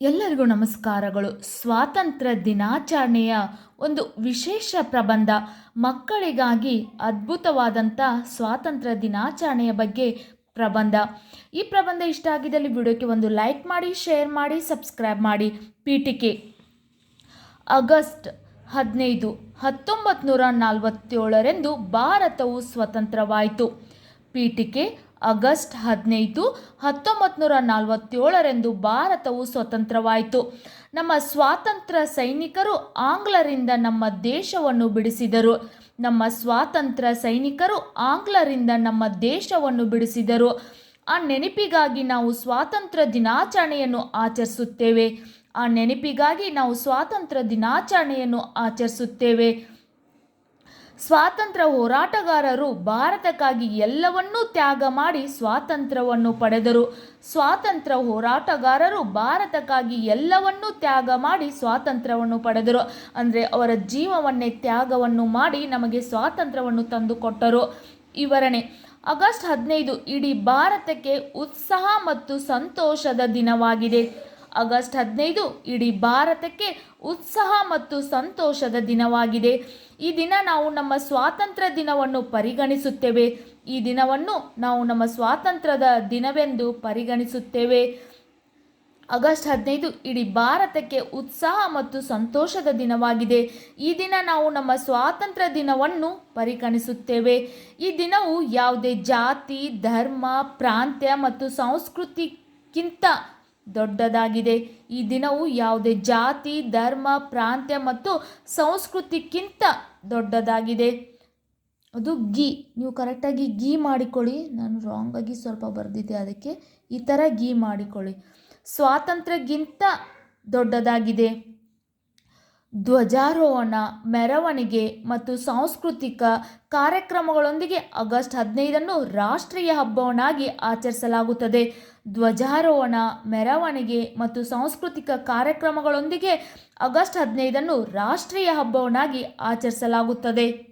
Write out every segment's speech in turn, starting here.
ಎಲ್ಲರಿಗೂ ನಮಸ್ಕಾರಗಳು. ಸ್ವಾತಂತ್ರ್ಯ ದಿನಾಚರಣೆಯ ಒಂದು ವಿಶೇಷ ಪ್ರಬಂಧ, ಮಕ್ಕಳಿಗಾಗಿ ಅದ್ಭುತವಾದಂಥ ಸ್ವಾತಂತ್ರ್ಯ ದಿನಾಚರಣೆಯ ಬಗ್ಗೆ ಪ್ರಬಂಧ. ಈ ಪ್ರಬಂಧ ಇಷ್ಟ ಆಗಿದ್ದಲ್ಲಿ ವಿಡಿಯೋಕ್ಕೆ ಒಂದು ಲೈಕ್ ಮಾಡಿ, ಶೇರ್ ಮಾಡಿ, ಸಬ್ಸ್ಕ್ರೈಬ್ ಮಾಡಿ. ಪೀಠಿಕೆ. ಆಗಸ್ಟ್ ಹದಿನೈದು ಹತ್ತೊಂಬತ್ತು ನೂರ ನಲವತ್ತೇಳರೆಂದು ಭಾರತವು ಸ್ವತಂತ್ರವಾಯಿತು. ಪೀಠಿಕೆ ಆಗಸ್ಟ್ ಹದಿನೈದು ಹತ್ತೊಂಬತ್ತು ನೂರ ನಲವತ್ತೇಳರೆಂದು ಭಾರತವು ಸ್ವತಂತ್ರವಾಯಿತು. ನಮ್ಮ ಸ್ವಾತಂತ್ರ್ಯ ಸೈನಿಕರು ಆಂಗ್ಲರಿಂದ ನಮ್ಮ ದೇಶವನ್ನು ಬಿಡಿಸಿದರು. ನಮ್ಮ ಸ್ವಾತಂತ್ರ್ಯ ಸೈನಿಕರು ಆಂಗ್ಲರಿಂದ ನಮ್ಮ ದೇಶವನ್ನು ಬಿಡಿಸಿದರು. ಆ ನೆನಪಿಗಾಗಿ ನಾವು ಸ್ವಾತಂತ್ರ್ಯ ದಿನಾಚರಣೆಯನ್ನು ಆಚರಿಸುತ್ತೇವೆ. ಆ ನೆನಪಿಗಾಗಿ ನಾವು ಸ್ವಾತಂತ್ರ್ಯ ದಿನಾಚರಣೆಯನ್ನು ಆಚರಿಸುತ್ತೇವೆ. ಸ್ವಾತಂತ್ರ್ಯ ಹೋರಾಟಗಾರರು ಭಾರತಕ್ಕಾಗಿ ಎಲ್ಲವನ್ನೂ ತ್ಯಾಗ ಮಾಡಿ ಸ್ವಾತಂತ್ರ್ಯವನ್ನು ಪಡೆದರು. ಸ್ವಾತಂತ್ರ್ಯ ಹೋರಾಟಗಾರರು ಭಾರತಕ್ಕಾಗಿ ಎಲ್ಲವನ್ನೂ ತ್ಯಾಗ ಮಾಡಿ ಸ್ವಾತಂತ್ರ್ಯವನ್ನು ಪಡೆದರು. ಅಂದರೆ ಅವರ ಜೀವವನ್ನೇ ತ್ಯಾಗವನ್ನು ಮಾಡಿ ನಮಗೆ ಸ್ವಾತಂತ್ರ್ಯವನ್ನು ತಂದುಕೊಟ್ಟರು ವಿವರಣೆ. ಆಗಸ್ಟ್ ಹದಿನೈದು ಇಡೀ ಭಾರತಕ್ಕೆ ಉತ್ಸಾಹ ಮತ್ತು ಸಂತೋಷದ ದಿನವಾಗಿದೆ. ಆಗಸ್ಟ್ ಹದಿನೈದು ಇಡೀ ಭಾರತಕ್ಕೆ ಉತ್ಸಾಹ ಮತ್ತು ಸಂತೋಷದ ದಿನವಾಗಿದೆ. ಈ ದಿನ ನಾವು ನಮ್ಮ ಸ್ವಾತಂತ್ರ್ಯ ದಿನವನ್ನು ಪರಿಗಣಿಸುತ್ತೇವೆ. ಈ ದಿನವನ್ನು ನಾವು ನಮ್ಮ ಸ್ವಾತಂತ್ರ್ಯದ ದಿನವೆಂದು ಪರಿಗಣಿಸುತ್ತೇವೆ. ಆಗಸ್ಟ್ ಹದಿನೈದು ಇಡೀ ಭಾರತಕ್ಕೆ ಉತ್ಸಾಹ ಮತ್ತು ಸಂತೋಷದ ದಿನವಾಗಿದೆ. ಈ ದಿನ ನಾವು ನಮ್ಮ ಸ್ವಾತಂತ್ರ್ಯ ದಿನವನ್ನು ಪರಿಗಣಿಸುತ್ತೇವೆ. ಈ ದಿನವು ಯಾವುದೇ ಜಾತಿ, ಧರ್ಮ, ಪ್ರಾಂತ್ಯ ಮತ್ತು ಸಂಸ್ಕೃತಿಗಿಂತ ದೊಡ್ಡದಾಗಿದೆ. ಈ ದಿನವು ಯಾವುದೇ ಜಾತಿ, ಧರ್ಮ, ಪ್ರಾಂತ್ಯ ಮತ್ತು ಸಂಸ್ಕೃತಿಗಿಂತ ದೊಡ್ಡದಾಗಿದೆ. ಅದು ಗೀ ನೀವು ಕರೆಕ್ಟಾಗಿ ಗೀ ಮಾಡಿಕೊಳ್ಳಿ. ನಾನು ರಾಂಗಾಗಿ ಸ್ವಲ್ಪ ಬರೆದಿದ್ದೆ ಅದಕ್ಕೆ. ಈ ಥರ ಗೀ ಮಾಡಿಕೊಳ್ಳಿ. ಸ್ವಾತಂತ್ರ್ಯಕ್ಕಿಂತ ದೊಡ್ಡದಾಗಿದೆ. ಧ್ವಜಾರೋಹಣ, ಮೆರವಣಿಗೆ ಮತ್ತು ಸಾಂಸ್ಕೃತಿಕ ಕಾರ್ಯಕ್ರಮಗಳೊಂದಿಗೆ ಆಗಸ್ಟ್ ಹದಿನೈದನ್ನು ರಾಷ್ಟ್ರೀಯ ಹಬ್ಬವನ್ನಾಗಿ ಆಚರಿಸಲಾಗುತ್ತದೆ. ಧ್ವಜಾರೋಹಣ, ಮೆರವಣಿಗೆ ಮತ್ತು ಸಾಂಸ್ಕೃತಿಕ ಕಾರ್ಯಕ್ರಮಗಳೊಂದಿಗೆ ಆಗಸ್ಟ್ ಹದಿನೈದನ್ನು ರಾಷ್ಟ್ರೀಯ ಹಬ್ಬವನ್ನಾಗಿ ಆಚರಿಸಲಾಗುತ್ತದೆ.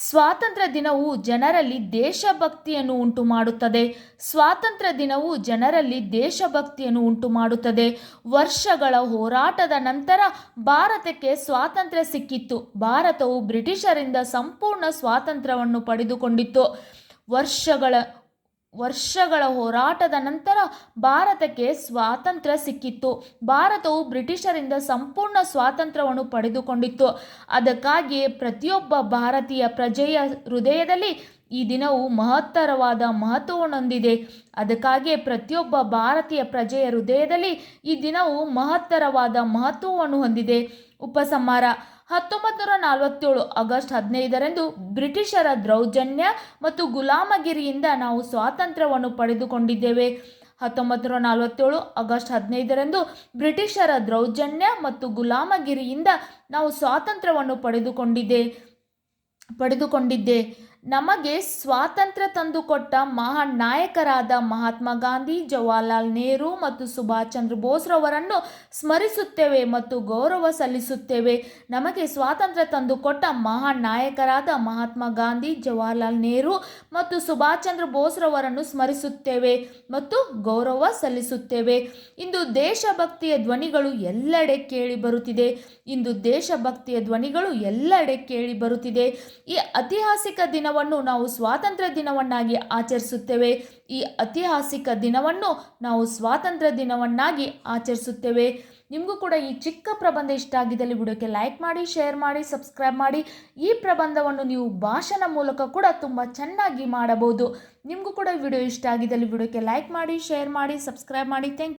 ಸ್ವಾತಂತ್ರ್ಯ ದಿನವು ಜನರಲ್ಲಿ ದೇಶಭಕ್ತಿಯನ್ನು ಉಂಟು ಮಾಡುತ್ತದೆ ಸ್ವಾತಂತ್ರ್ಯ ದಿನವು ಜನರಲ್ಲಿ ದೇಶಭಕ್ತಿಯನ್ನು ಉಂಟು ಮಾಡುತ್ತದೆ ವರ್ಷಗಳ ಹೋರಾಟದ ನಂತರ ಭಾರತಕ್ಕೆ ಸ್ವಾತಂತ್ರ್ಯ ಸಿಕ್ಕಿತ್ತು. ಭಾರತವು ಬ್ರಿಟಿಷರಿಂದ ಸಂಪೂರ್ಣ ಸ್ವಾತಂತ್ರ್ಯವನ್ನು ಪಡೆದುಕೊಂಡಿತ್ತು. ವರ್ಷಗಳ ವರ್ಷಗಳ ಹೋರಾಟದ ನಂತರ ಭಾರತಕ್ಕೆ ಸ್ವಾತಂತ್ರ್ಯ ಸಿಕ್ಕಿತ್ತು. ಭಾರತವು ಬ್ರಿಟಿಷರಿಂದ ಸಂಪೂರ್ಣ ಸ್ವಾತಂತ್ರ್ಯವನ್ನು ಪಡೆದುಕೊಂಡಿತ್ತು. ಅದಕ್ಕಾಗಿಯೇ ಪ್ರತಿಯೊಬ್ಬ ಭಾರತೀಯ ಪ್ರಜೆಯ ಹೃದಯದಲ್ಲಿ ಈ ದಿನವು ಮಹತ್ತರವಾದ ಮಹತ್ವವನ್ನು ಹೊಂದಿದೆ ಅದಕ್ಕಾಗಿಯೇ ಪ್ರತಿಯೊಬ್ಬ ಭಾರತೀಯ ಪ್ರಜೆಯ ಹೃದಯದಲ್ಲಿ ಈ ದಿನವು ಮಹತ್ತರವಾದ ಮಹತ್ವವನ್ನು ಹೊಂದಿದೆ. ಉಪಸಂಹಾರ ಹತ್ತೊಂಬತ್ತು ನೂರ ನಲವತ್ತೇಳು ಆಗಸ್ಟ್ ಹದಿನೈದರಂದು ಬ್ರಿಟಿಷರ ದೌರ್ಜನ್ಯ ಮತ್ತು ಗುಲಾಮಗಿರಿಯಿಂದ ನಾವು ಸ್ವಾತಂತ್ರ್ಯವನ್ನು ಪಡೆದುಕೊಂಡಿದ್ದೇವೆ. ಹತ್ತೊಂಬತ್ತು ನೂರ ನಲವತ್ತೇಳು ಆಗಸ್ಟ್ ಹದಿನೈದರಂದು ಬ್ರಿಟಿಷರ ದೌರ್ಜನ್ಯ ಮತ್ತು ಗುಲಾಮಗಿರಿಯಿಂದ ನಾವು ಸ್ವಾತಂತ್ರ್ಯವನ್ನು ಪಡೆದುಕೊಂಡಿದ್ದೆ ಪಡೆದುಕೊಂಡಿದ್ದೆ. ನಮಗೆ ಸ್ವಾತಂತ್ರ್ಯ ತಂದುಕೊಟ್ಟ ಮಹಾನ್ ನಾಯಕರಾದ ಮಹಾತ್ಮ ಗಾಂಧಿ, ಜವಾಹರ್ಲಾಲ್ ನೆಹರು ಮತ್ತು ಸುಭಾಷ್ ಚಂದ್ರ ಬೋಸ್ರವರನ್ನು ಸ್ಮರಿಸುತ್ತೇವೆ ಮತ್ತು ಗೌರವ ಸಲ್ಲಿಸುತ್ತೇವೆ. ನಮಗೆ ಸ್ವಾತಂತ್ರ್ಯ ತಂದುಕೊಟ್ಟ ಮಹಾನ್ ನಾಯಕರಾದ ಮಹಾತ್ಮ ಗಾಂಧಿ, ಜವಾಹರ್ಲಾಲ್ ನೆಹರು ಮತ್ತು ಸುಭಾಷ್ ಚಂದ್ರ ಬೋಸ್ರವರನ್ನು ಸ್ಮರಿಸುತ್ತೇವೆ ಮತ್ತು ಗೌರವ ಸಲ್ಲಿಸುತ್ತೇವೆ. ಇಂದು ದೇಶಭಕ್ತಿಯ ಧ್ವನಿಗಳು ಎಲ್ಲೆಡೆ ಕೇಳಿ ಬರುತ್ತಿದೆ. ಇಂದು ದೇಶಭಕ್ತಿಯ ಧ್ವನಿಗಳು ಎಲ್ಲೆಡೆ ಕೇಳಿ ಬರುತ್ತಿದೆ. ಈ ಐತಿಹಾಸಿಕ ದಿನವನ್ನು ನಾವು ಸ್ವಾತಂತ್ರ್ಯ ದಿನವನ್ನಾಗಿ ಆಚರಿಸುತ್ತೇವೆ. ಈ ಐತಿಹಾಸಿಕ ದಿನವನ್ನು ನಾವು ಸ್ವಾತಂತ್ರ್ಯ ದಿನವನ್ನಾಗಿ ಆಚರಿಸುತ್ತೇವೆ. ನಿಮಗೂ ಕೂಡ ಈ ಚಿಕ್ಕ ಪ್ರಬಂಧ ಇಷ್ಟ ಆಗಿದ್ದಲ್ಲಿ ವಿಡಿಯೋಕ್ಕೆ ಲೈಕ್ ಮಾಡಿ ಶೇರ್ ಮಾಡಿ ಸಬ್ಸ್ಕ್ರೈಬ್ ಮಾಡಿ. ಈ ಪ್ರಬಂಧವನ್ನು ನೀವು ಭಾಷಣ ಮೂಲಕ ಕೂಡ ತುಂಬ ಚೆನ್ನಾಗಿ ಮಾಡಬಹುದು. ನಿಮಗೂ ಕೂಡ ವಿಡಿಯೋ ಇಷ್ಟ ಆಗಿದ್ದಲ್ಲಿ ವಿಡಿಯೋಕ್ಕೆ ಲೈಕ್ ಮಾಡಿ ಶೇರ್ ಮಾಡಿ ಸಬ್ಸ್ಕ್ರೈಬ್ ಮಾಡಿ. ಥ್ಯಾಂಕ್